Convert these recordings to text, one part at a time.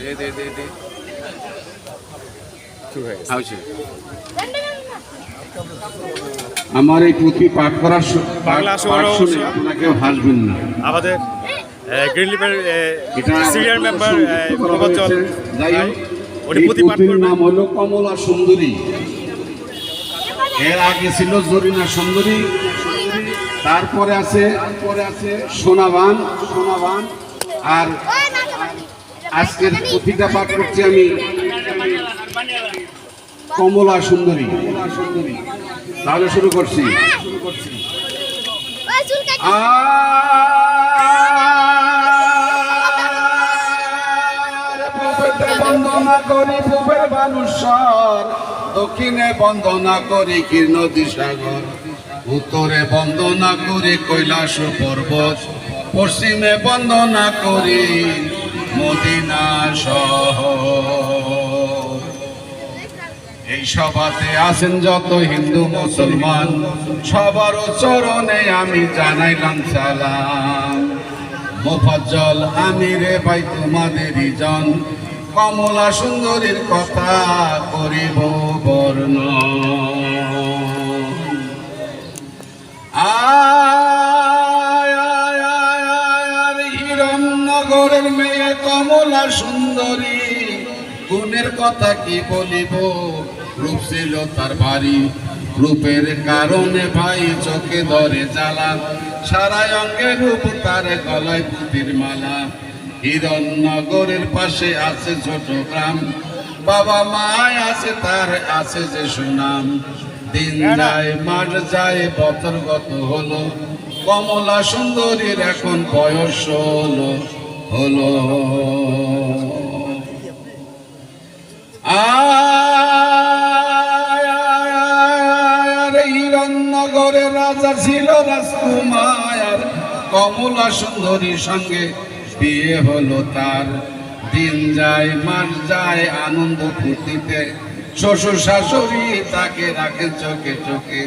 দে দে দে দে আমার এই পুঁথি পাঠ করার বাংলা শুনে। হাসবেন না। আমাদের গ্রিন লিপের সিনিয়র মেম্বার সংযুক্ত করা প্রবচল যাই হোক, উনি পাঠ নাম হলো কমলা সুন্দরী। এর আগে ছিল জরিনা সুন্দরী। তারপরে আছে তারপরে আছে সোনাবান। সোনাবান আর আজকের পুঁথিটা পাঠ করছি আমি কমলা সুন্দরী। তাহলে শুরু করছি। বন্দনা করি, পূবের বানুস্বর দক্ষিণে বন্দনা করি কীর্ণ সাগর উত্তরে বন্দনা করি, কৈলাস পর্বত। পশ্চিমে বন্দনা করি মদিনা সহ এই সভাতে আছেন যত হিন্দু, মুসলমান, সবার চরণে আমি জানাইলাম সালাম। মোফাজ্জল আমি রে ভাই তোমাদেরই জন, কমলা সুন্দরীর কথা করিব বর্ণ। আয় কমলা সুন্দরী। গুণের কথা কি বলিব? রূপ ছিল তার বাড়ি। রূপের কারণে ভাই চোখে ধরে জ্বালা। সারা অঙ্গে রূপ তার গলায় পুতির মালা। হিরণনগরের পাশে আছে ছোট গ্রাম। বাবা মায় আছে তার আছে যে সুনাম। দিন যায় মাঠ যায় বছর গত হলো। কমলা সুন্দরীর এখন বয়স হলো হলো। হিরণনগরের রাজা ছিল রাজকুমার। কমলা সুন্দরীর সঙ্গে বিয়ে হলো তার। দিন যায়, মাস যায়, আনন্দ ফুর্তিতে। শ্বশুর শাশুড়ি তাকে রাখেন চোখে চোখে।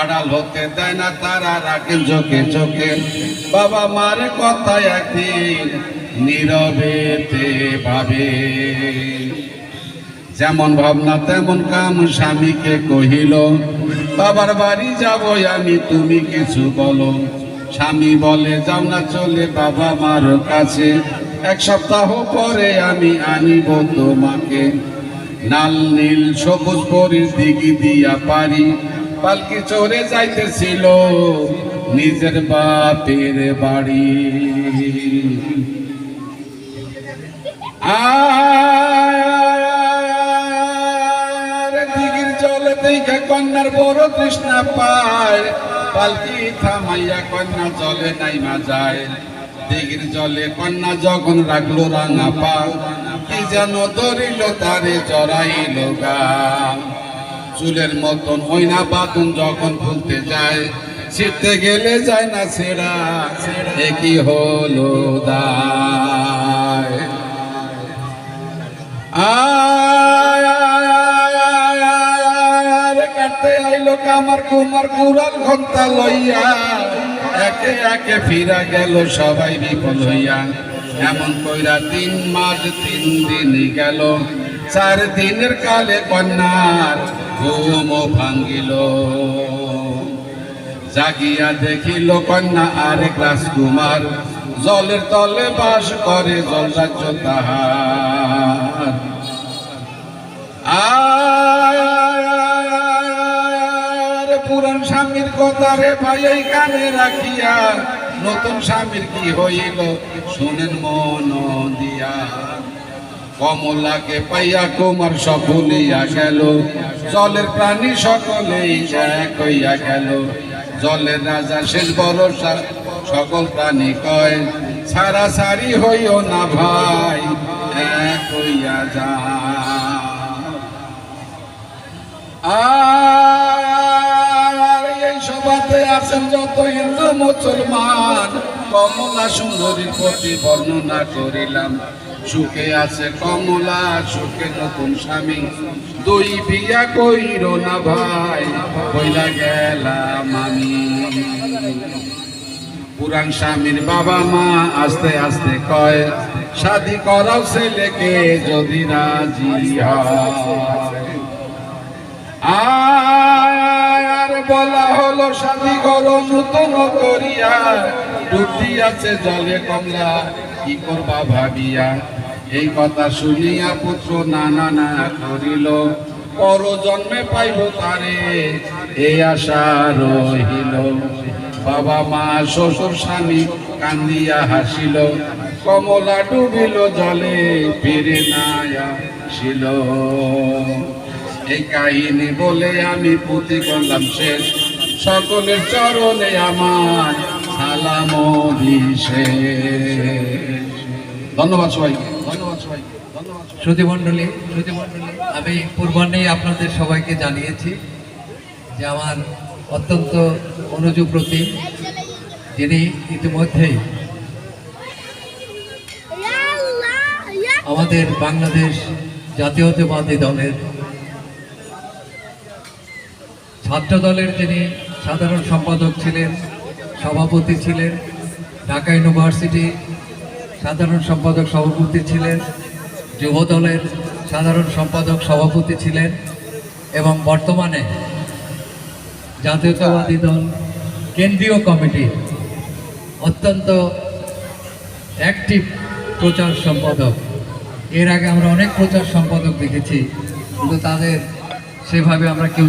আড়াল হতে দেয় না তারা রাখেন চোখে চোখে। বাবা মার কথা একদিন নীরবেতে ভাবে যেমন ভাবনা, তেমন কাম স্বামীকে কহিল, বাবার বাড়ি যাব আমি, তুমি কিছু বলো। স্বামী বলে, যাও না চলে বাবা মার কাছে, এক সপ্তাহ পরে আমি আনিব তোমাকে। নাল নীল, সবুজ পরির দিঘি দিয়া পারি পালকি চড়ে যাইতেছিল নিজের বাপের বাড়ি। আর জলে দেখে কন্যার বড় তৃষ্ণা পায়। পালকি থামাইয়া কন্যা জলে নাইমা যায়। দিঘির জলে কন্যা যখন রাখল রাঙা পা কি যেন ধরিল তারে, জড়াইল গা। চুলের মতন হয় হইনা বাতন যখন খুলতে যায়। ছিটতে গেলে যায় না ছেড়া একই হলো দায়? কাটতে আইলো ঘণ্টা লইয়া। একে একে ফিরা গেল সবাই বিপদ হইয়া। এমন কইরা তিন মাস তিন দিন গেল। চার দিনের কালে কন্যার ঘুম ভাঙ্গিল জাগিয়া দেখিল কন্যা আরেক রাজকুমার। জলের তলে বাস করে, জল রাজ্য তাহার। পুরান স্বামীর কথা রে ভাই এই কানে রাখিয়া, নতুন স্বামীর কি হইল? শোনেন মন দিয়া। কমলাকে পাইয়া কুমার সব গেল জলের প্রাণী সকলেই এক হইয়া গেল। জলের রাজা শেষ ভরসা সকল প্রাণী কয় সারা সারি হইও না ভাই, এক হইয়া যা। আর এই সভাতে আছেন যত হিন্দু মুসলমান। কমলা সুন্দরীর প্রতি বর্ণনা করিলাম। সুখে আছে কমলা, সুখে নতুন স্বামী। দুই বিয়া কইর না ভাই কইলা গেলাম আমি। পুরান স্বামীর বাবা মা আস্তে আস্তে কয়, শাদি করাও ছেলেকে যদি রাজি হয়। বলা হলো শাদি করো নূতন করিয়া ডুবতি আছে জলে কমলা, কি করবা ভাবিয়া? এই কথা শুনিয়া পুত্র নানা না করিল, পর জন্মে পাইব তারে এই আশা রহিল। বাবা মা, শ্বশুর স্বামী কান্দিয়া হাসিল, কমলা ডুবিল জলে, ফিরে না আসিল। এই কাহিনী বলে আমি পুঁথি করলাম শেষ। সকলের চরণে আমার সালাম ধন্যবাদ সবাইকে ধন্যবাদ সবাইকে শ্রুতিমণ্ডলী শ্রুতিমণ্ডলী আমি পূর্বাহ্নেই আপনাদের সবাইকে জানিয়েছি যে আমার অত্যন্ত অনুযোগ প্রতি যিনি ইতিমধ্যেই আমাদের বাংলাদেশ জাতীয়তাবাদী দলের ছাত্র দলের যিনি সাধারণ সম্পাদক ছিলেন, সভাপতি ছিলেন, ঢাকা ইউনিভার্সিটি সাধারণ সম্পাদক সভাপতি ছিলেন, যুব দলের সাধারণ সম্পাদক সভাপতি ছিলেন এবং বর্তমানে জাতীয়তাবাদী দল কেন্দ্রীয় কমিটি অত্যন্ত অ্যাক্টিভ প্রচার সম্পাদক। এর আগে আমরা অনেক প্রচার সম্পাদক দেখেছি, কিন্তু তাদের সেভাবে আমরা কেউ